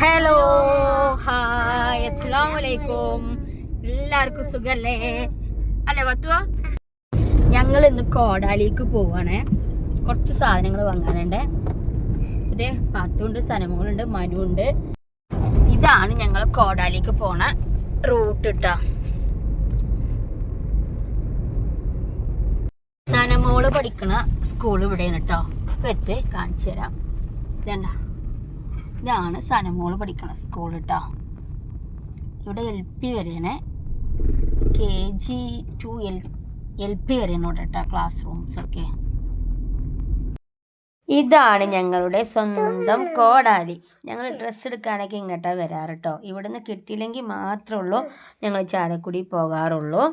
Hello hi അസ്സാം എല്ലാവർക്കും സുഖല്ലേ? അല്ലേ ഞങ്ങൾ ഇന്ന് കോടാലിക്ക് പോവാണേ. കുറച്ച് സാധനങ്ങൾ വാങ്ങാനുണ്ട്. ഇതേ പാത്തുണ്ട് സനമോളുണ്ട് മനുണ്ട് ഇതാണ് ഞങ്ങൾ കോടാലിക്ക് പോണ റൂട്ട് ഇട്ടാ സനമോൾ പഠിക്കണ സ്കൂൾ ഇവിടെയാണ് കേട്ടോ എത്തി? കാണിച്ചു തരാം. ഇതണ്ട. ഇതാണ് സനമോൾ പഠിക്കണ സ്കൂൾ കേട്ടോ ഇവിടെ എൽ പി വരെയാണ് K G to L L P വരെയാണ് ഇവിടെ കേട്ടോ ക്ലാസ് റൂംസ് ഒക്കെ. ഇതാണ് ഞങ്ങളുടെ സ്വന്തം കോടാലി. ഞങ്ങൾ ഡ്രസ്സ് എടുക്കാനൊക്കെ ഇങ്ങോട്ടാണ് വരാറ് കേട്ടോ ഇവിടുന്ന് കിട്ടിയില്ലെങ്കിൽ മാത്രമേ ഉള്ളൂ. ഞങ്ങൾ ചാലക്കുടി പോകാറുള്ളൂ.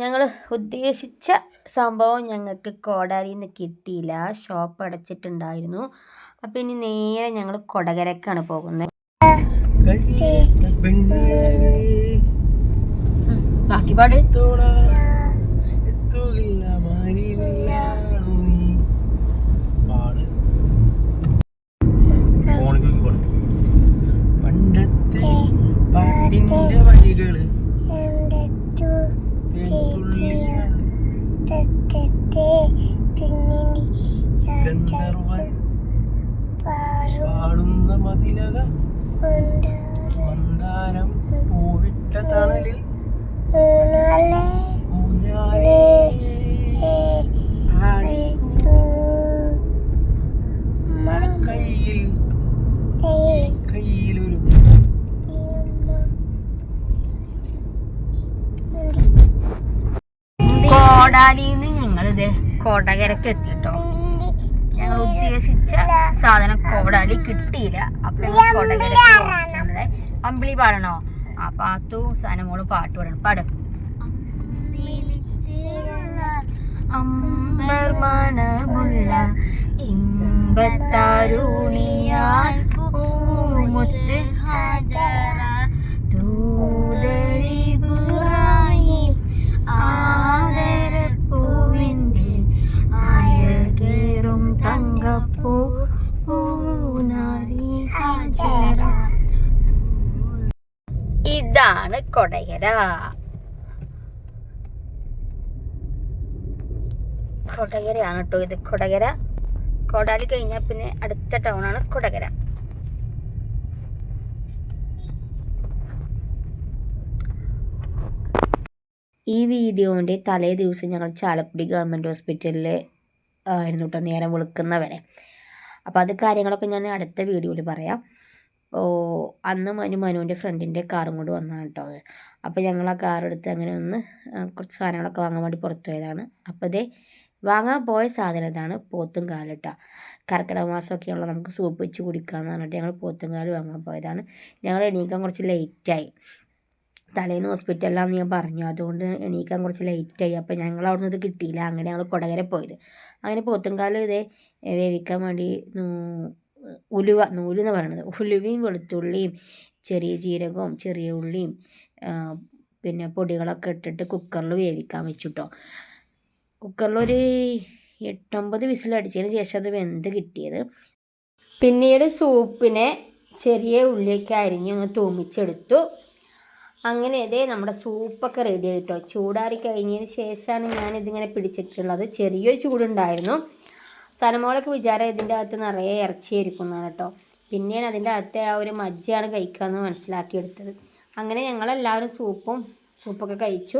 ഞങ്ങൾ ഉദ്ദേശിച്ച സംഭവം ഞങ്ങൾക്ക് കോടാലിയിൽ നിന്ന് കിട്ടിയില്ല. ഷോപ്പ് അടച്ചിട്ടുണ്ടായിരുന്നു. അപ്പം ഇനി നേരെ ഞങ്ങൾ കൊടകരക്കാണ് പോകുന്നത് ബാക്കി പാട് പണ്ടത്തെ പാട്ടിന്റെ വഴികൾ മതിലക. മന്ദാരം പൂവിട്ട തണലിൽ. കയ്യിൽ കോടാലിന്ന് ഞങ്ങളിത് കോട്ടകരക്ക് എത്തിട്ടോ? ഞങ്ങൾ ഉദ്ദേശിച്ച സാധനം കോടാലി കിട്ടിയില്ല. അപ്പൊ നമ്മുടെ അമ്പിളി പാടണോ? ആ പാത്തു സനമോൾ പാട്ട് പാടണം. പാട്. അമ്പർ ഇമ്പത്താരുണിയാൽ പൂമുത്ത് ഇതാണ് കൊടകര കൊടകരയാണ് കേട്ടോ ഇത്. കൊടകര. കോടാലി കഴിഞ്ഞാൽ പിന്നെ അടുത്ത ടൗണാണ് കൊടകര. ഈ വീഡിയോന്റെ തലേ ദിവസം ഞങ്ങൾ ചാലക്കുടി ഗവൺമെന്റ് ഹോസ്പിറ്റലിൽ ആയിരുന്നു കേട്ടോ നേരം വെളുക്കുന്നവരെ. അപ്പോൾ അത് കാര്യങ്ങളൊക്കെ ഞാൻ അടുത്ത വീഡിയോയിൽ പറയാം. അന്ന് മനു മനുവിന്റെ ഫ്രണ്ടിന്റെ കാറും കൊണ്ട് വന്നതാണ് കേട്ടോ അപ്പോൾ ഞങ്ങൾ ആ കാർ എടുത്ത് അങ്ങനെ ഒന്ന് കുറച്ച് സാധനങ്ങളൊക്കെ വാങ്ങാൻ വേണ്ടി പുറത്തു പോയതാണ്. അപ്പോൾ ഇതേ വാങ്ങാൻ പോയ സാധനം ഇതാണ് പോത്തും കാലിട്ട കർക്കിടക മാസമൊക്കെയുള്ള നമുക്ക് സൂപ്പ് വെച്ച് കുടിക്കാമെന്ന് പറഞ്ഞിട്ട് ഞങ്ങൾ പോത്തും കാൽ വാങ്ങാൻ പോയതാണ്. ഞങ്ങൾ എണീക്കാൻ കുറച്ച് ലേറ്റായി. തലേന്ന് ഹോസ്പിറ്റലിലാണെന്ന് ഞാൻ പറഞ്ഞു. അതുകൊണ്ട് എണീക്കാൻ കുറച്ച് ലേറ്റായി. അപ്പോൾ ഞങ്ങൾ അവിടെ നിന്ന് ഇത് കിട്ടിയില്ല. അങ്ങനെ ഞങ്ങൾ കൊടകര പോയത്. അങ്ങനെ പോത്തുംകാലം ഇതേ വേവിക്കാൻ വേണ്ടി ഉലുവ എന്ന് പറയുന്നത് ഉലുവയും വെളുത്തുള്ളിയും ചെറിയ ജീരകവും ചെറിയ ഉള്ളിയും പിന്നെ പൊടികളൊക്കെ ഇട്ടിട്ട് കുക്കറിൽ വേവിക്കാൻ വെച്ചു കേട്ടോ കുക്കറിലൊരു എട്ടൊമ്പത് വിസിലടിച്ചതിന് ശേഷം അത് വെന്ത് കിട്ടിയത്. പിന്നീട് സൂപ്പിനെ ചെറിയ ഉള്ളിയൊക്കെ അരിഞ്ഞ് ഒന്ന് തൂമിച്ചെടുത്തു. അങ്ങനെ ഇതേ നമ്മുടെ സൂപ്പൊക്കെ റെഡി ആയിട്ടോ. ചൂടാറി കഴിഞ്ഞതിന് ശേഷമാണ് ഞാനിതിങ്ങനെ പിടിച്ചിട്ടുള്ളത്. ചെറിയൊരു ചൂടുണ്ടായിരുന്നു. സനമോളൊക്കെ വിചാരം ഇതിന്റെ അകത്ത് നിറയെ ഇറച്ചിയായിരിക്കും എന്നാണ് കേട്ടോ. പിന്നെയാണ് അതിന്റെ അകത്തെ ആ ഒരു മജ്ജയാണ് കഴിക്കാമെന്ന് മനസ്സിലാക്കിയെടുത്തത്. അങ്ങനെ ഞങ്ങളെല്ലാവരും സൂപ്പും സൂപ്പൊക്കെ കഴിച്ചു.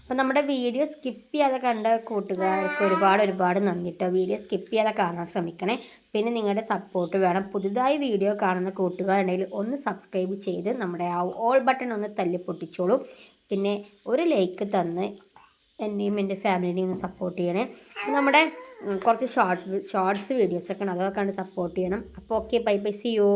അപ്പം നമ്മുടെ വീഡിയോ സ്കിപ്പ് ചെയ്യാതെ കണ്ട കൂട്ടുകാർക്ക് ഒരുപാട് ഒരുപാട് നന്ദി കേട്ടോ. വീഡിയോ സ്കിപ്പ് ചെയ്യാതെ കാണാൻ ശ്രമിക്കണേ. പിന്നെ നിങ്ങളുടെ സപ്പോർട്ട് വേണം. പുതുതായി വീഡിയോ കാണുന്ന കൂട്ടുകാരുണ്ടെങ്കിൽ ഒന്ന് സബ്സ്ക്രൈബ് ചെയ്ത് നമ്മുടെ ആ ഓൾ ബട്ടൺ ഒന്ന് തല്ലി പൊട്ടിച്ചോളൂ പിന്നെ ഒരു ലൈക്ക് തന്ന് എന്നെയും എന്റെ ഫാമിലിനെയും ഒന്ന് സപ്പോർട്ട് ചെയ്യണേ. നമ്മുടെ കുറച്ച് ഷോർട്ട് ഷോർട്സ് വീഡിയോസൊക്കെ ഉണ്ട് അതൊക്കെ കണ്ട് സപ്പോർട്ട് ചെയ്യണം. അപ്പോൾ okay bye bye see you